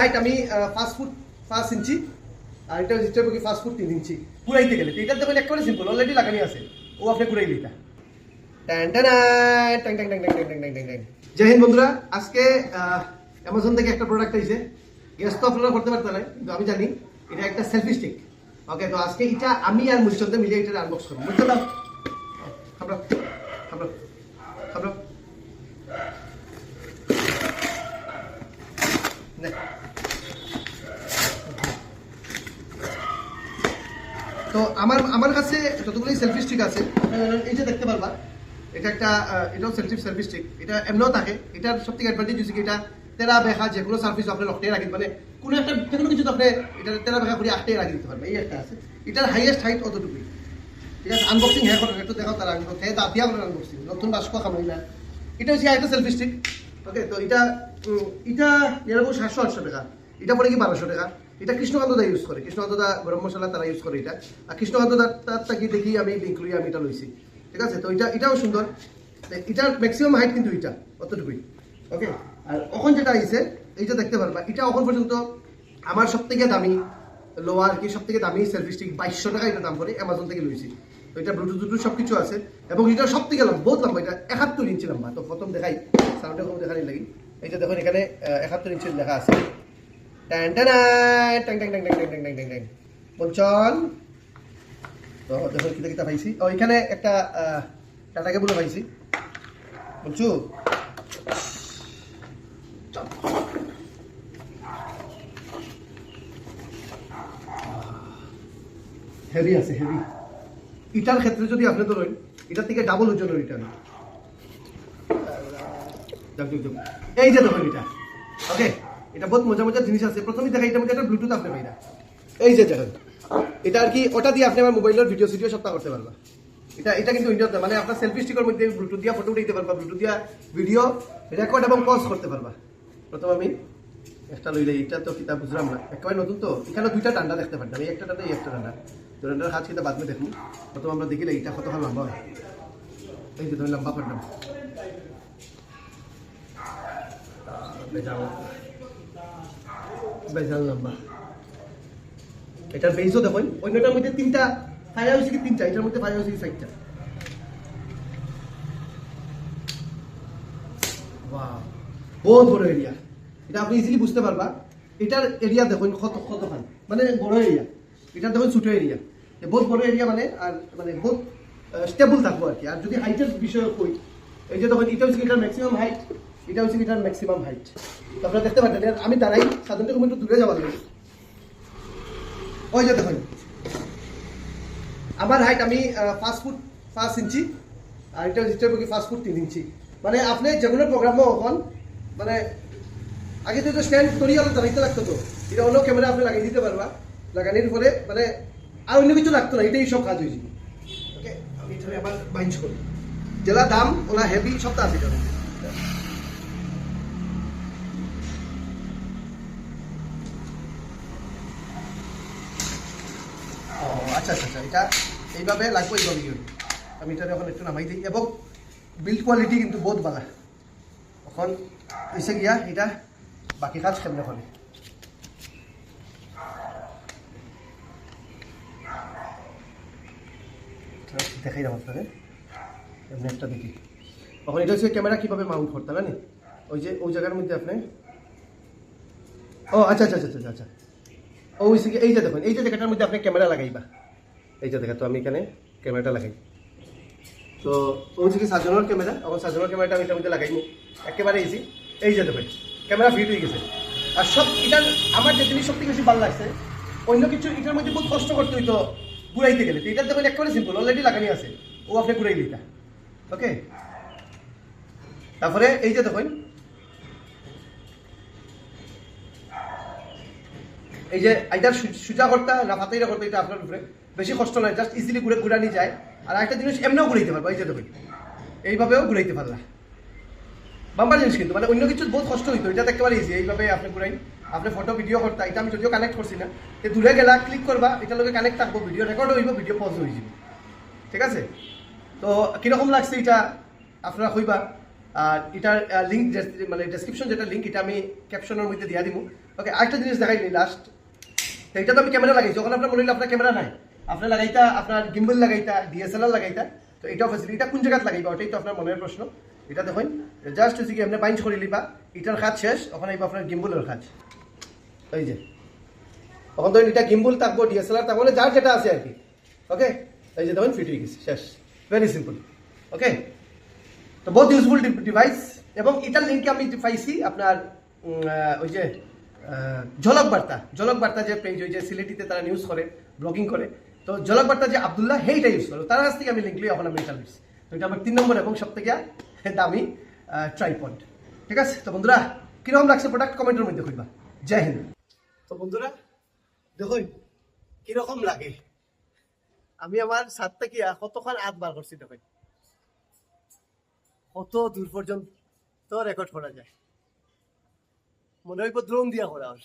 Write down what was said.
Height আমি fast food পাঁচ ইঞ্চি আর এটা হচ্ছে কি ফাস্ট ফুড তিন ইঞ্চি কুড়াইতে গেলে এটা দেখুন একেবারে সিম্পল অলরেডি লাগানি আছে। ও আপনি কুড়াই দিতা জয় হিন্দ বন্ধুরা আজকে অ্যামাজন থেকে একটা প্রোডাক্ট আইছে। গ্যাস তো আপনারা করতে পারতেন না কিন্তু আমি জানি এটা একটা সেলফি স্টিক ওকে তো আজকে এটা আমি আর মুসিদে মিলে এটা আনবক্স করব। বুঝতে তো আমার আমার কাছে যতগুলোই সেলফি স্টিক আছে, এই যে দেখতে পারবা, এটা একটা এটাও সেলফি সেলফি স্টিক এটা এমনও থাকে, এটার সব থেকে অ্যাডভান্টেজ হচ্ছে এটা তেরা বেখা যে কোনো সার্ভিস আপনি লকটে রাখি মানে কোনো একটা যে কোনো কিছু আপনি এটা তেরা বেখা করে আটটে রাখি দিতে পারবে এই একটা আছে। এটার হাইয়েস্ট হাইট অতটুকুই। ঠিক আছে আনবক্সিং হ্যাঁ করে, একটু দেখাও তারা আনবক্সিং হ্যাঁ দাঁতিয়া করে আনবক্সিং নতুন বাস্ক খামাই না। এটা হচ্ছে একটা সেলফি স্টিক ওকে, তো এটা এটা এরকম সাতশো, আটশো টাকা। এটা পরে কি বারোশো টাকা? এটা কৃষ্ণকান্ত দা ইউজ করে। কৃষ্ণকান্ত দা গরম মশলা তারা ইউজ করে এটা। আর কৃষ্ণকান্ত দা তার তাকি দেখি আমি লিঙ্ক করি আমি এটা লইছি। ঠিক আছে? তো এটা, এটাও সুন্দর। এটার ম্যাক্সিমাম হাইট কিন্তু এটা, অতটুকুই। ওকে আর এখন যেটা আইছে, এইটা দেখতে পারবা। এটা এখন পর্যন্ত আমার সব থেকে দামি লোয়ার কি সব থেকে দামি সেলফি স্টিক বাইশশো টাকা এটা দাম করে অ্যামাজন থেকে লইছি। তো এটা ব্লুটুথ ব্লুটুথ সব কিছু আছে। এবং এটা সব থেকে লম্বা, বহুত লম্বা। এটা একাত্তর ইঞ্চি লম্বা। তো প্রথম দেখাই সাউন্ডে কম দেখানি লাগি। এই যে দেখুন, এখানে একাত্তর ইঞ্চির লেখা আছে। বলছন তো দেখুন কিতা কিতা পাইছি। ও, এখানে একটা টাটাকে বলে পাইছি। বলছু? হেভি আছে হেভি ইটার ক্ষেত্রে যদি আপনি ধরেন এটার থেকে ডাবল ওজনের রিটার্ন এই যে দেখুন এটা ওকে এটা বহুত মজা মজা জিনিস আছে। প্রথমে দেখা, এটার মধ্যে একটা ব্লুটুথ আপনি পাইরা এই যে দেখেন, এটা আর কি, ওটা দিয়ে আপনি আমার মোবাইলের ভিডিও সিডিও সবটা করতে পারবা। এটা এটা কিন্তু উইন্ডোতে মানে আপনার সেলফি স্টিকের মধ্যে ব্লুটুথ দিয়ে ফটো উঠাইতে পারবা ব্লুটুথ দিয়া ভিডিও রেকর্ড এবং পজ করতে পারবা। প্রথম আমি একটা লইলে এটা তো কিতাব বুঝলাম না। একেবারে নতুন তো, এখানে দুইটা ডান্ডা দেখতে পারতাম, এই একটা ডান্ডা, এই একটা ডান্ডা। দুটার হাত কিতা বাদমে দেখুন। প্রথম আমরা দেখিলে এটা কতক্ষণ লম্বা হয়। এই যে তুমি লম্বা করলাম বেজাল লম্বা এটার বেসও দেখুন। অন্যটার মধ্যে তিনটা ফায়ার হয়েছে কি তিনটা? এটার মধ্যে ফায়ার হয়েছে কি চারটা বহুত বড় এরিয়া এটা আপনি ইজিলি বুঝতে পারবা। এটার এরিয়া দেখুন, কত কতখান? মানে বড় এরিয়া এটা দেখুন, ছোট এরিয়া বহুত বড় এরিয়া মানে আর মানে বহুত স্টেবল থাকব আর কি। আর যদি হাইটের বিষয়ে কই, এই যে তখন হচ্ছে এটার ম্যাক্সিমাম হাইট এটা হচ্ছে এটার ম্যাক্সিমাম হাইট আপনারা দেখতে পাচ্ছেন আমি দাঁড়াই, সাধারণত একটু দূরে যাওয়া লাগে। ওই যে দেখুন, আমার হাইট আমি পাঁচ ফুট পাঁচ ইঞ্চি, আর এটা হচ্ছে কি পাঁচ ফুট তিন ইঞ্চি। মানে আপনি যে কোনো প্রোগ্রামও এখন মানে আগে তো স্ট্যান্ড করি আলো দাঁড়াইতে লাগতো তো। এটা অন্য ক্যামেরা আপনি লাগিয়ে দিতে পারবা। লাগানোর পরে মানে আর অন্য কিছু লাগতো না, এটাই সব কাজ হয়েছিল ওকে আমি এখানে আবার বাইঞ্চ করি জেলা দাম, ওলা হেভি সবটা আছে এখানে ও আচ্ছা আচ্ছা আচ্ছা এটা এইভাবে লাগবে এইভাবে ইউন আমি এটা এখন একটু নামাই দিই। এবং বিল্ড কোয়ালিটি কিন্তু বহুত ভালো এখন হয়েছে গিয়া এটা বাকি কাজ কেমনে করে দেখাই দাম আপনাদের এমনি একটা দেখি। তখন এটা হচ্ছে ক্যামেরা কীভাবে মাউন্ট করতে জানি? ওই যে, ওই জায়গার মধ্যে আপনি? ও আচ্ছা আচ্ছা আচ্ছা আচ্ছা আচ্ছা। ও হয়েছে কি এই যে দেখুন এই যে জায়গাটার মধ্যে আপনি ক্যামেরা লাগাইবা। এই যে দেখা তো আমি এখানে ক্যামেরাটা লাগাই। তো কি সাজানোর ক্যামেরা? এখন সাজানোর ক্যামেরাটা আমি এটার মধ্যে লাগাইনি একেবারে ইজি এই যে দেখুন ক্যামেরা ফিট হয়ে গেছে। আর সব এটার আমার যে জিনিস সবথেকে বেশি ভালো লাগছে অন্য কিছু এটার মধ্যে বহুত কষ্ট করতে হইতো ঘুরাইতে গেলে। তো এটার দেখুন একেবারে সিম্পল অলরেডি লাগানি আছে। ও আপনি ঘুরাই দিতা ওকে তারপরে এই যে দেখুন এই যে এইটার সুজা করতা না ফাতাইরা করতে এটা আপনার উপরে বেশি কষ্ট নয় জাস্ট ইজিলি ঘুরে ঘুরানি যায়। আর একটা জিনিস, এমনিও ঘুরাইতে পারব এই যে দেখুন। এইভাবেও ঘুরাইতে পারলা বাম্পার জিনিস কিন্তু মানে অন্য কিছু বহুত কষ্ট হইতো এটা একেবারে ইজি এইভাবে আপনি ঘুরাই আপনি ফটো ভিডিও করতে এটা আমি যদিও কানেক্ট করছি না, তো দূরে গেলা ক্লিক করবা এটা লগে কানেক্ট থাকব ভিডিও রেকর্ড হইব ভিডিও পজ হয়ে যাবে ঠিক আছে? তো কীরকম লাগছে এটা আপনারা কইবা আর এটার লিঙ্ক মানে ডেসক্রিপশন যেটা লিঙ্ক এটা আমি ক্যাপশনের মধ্যে দিয়া দিব ওকে আরেকটা জিনিস দেখাই লাস্ট এইটা তো আমি ক্যামেরা লাগাইছি যখন আপনার মনে হলো আপনার ক্যামেরা নাই। আপনার লাগাইতা আপনার গিম্বল লাগাইতা ডিএসএলআর লাগাইতা, তো এটাও ফেসিলিটি এটা কোন জায়গাত লাগাইবা? ওটাই তো আপনার মনের প্রশ্ন এটা দেখুন জাস্ট হচ্ছে কি আপনি বাইঞ্চ করে লিবা। এটার কাজ শেষ ওখানে আইবা আপনার গিম্বলের কাজ এই যে তখন ধরুন এটা গিম্বল থাকব ডিএসএলআর থাকব মানে যার যেটা আছে আর কি। ওকে এই যে দেখুন ফিট হয়ে গেছে, শেষ। ভেরি সিম্পল ওকে তো বহুত ইউজফুল ডিভাইস এবং এটার লিঙ্কে আমি পাইছি আপনার ওই যে ঝলক বার্তা ঝলক বার্তা যে পেজ ওই যে সিলেটিতে তারা নিউজ করে ব্লগিং করে, তো ঝলক বার্তা যে আবদুল্লাহ হেইটা ইউজ করে, তার কাছ থেকে আমি লিঙ্ক লিয়ে এখন আমি এটা তো এটা আমার তিন নম্বর এবং সব থেকে দামি ট্রাইপড ঠিক আছে? তো বন্ধুরা, কীরকম লাগছে প্রোডাক্ট কমেন্টের মধ্যে কইবা জয় হিন্দ। তো বন্ধুরা, দেখুন, কীরকম লাগে। আমি আমার সাত থেকে কতক্ষণ আট বার করছি দেখুন। কত দূর পর্যন্ত রেকর্ড করা যায়। মনে হয় ড্রোন দিয়া করা হয়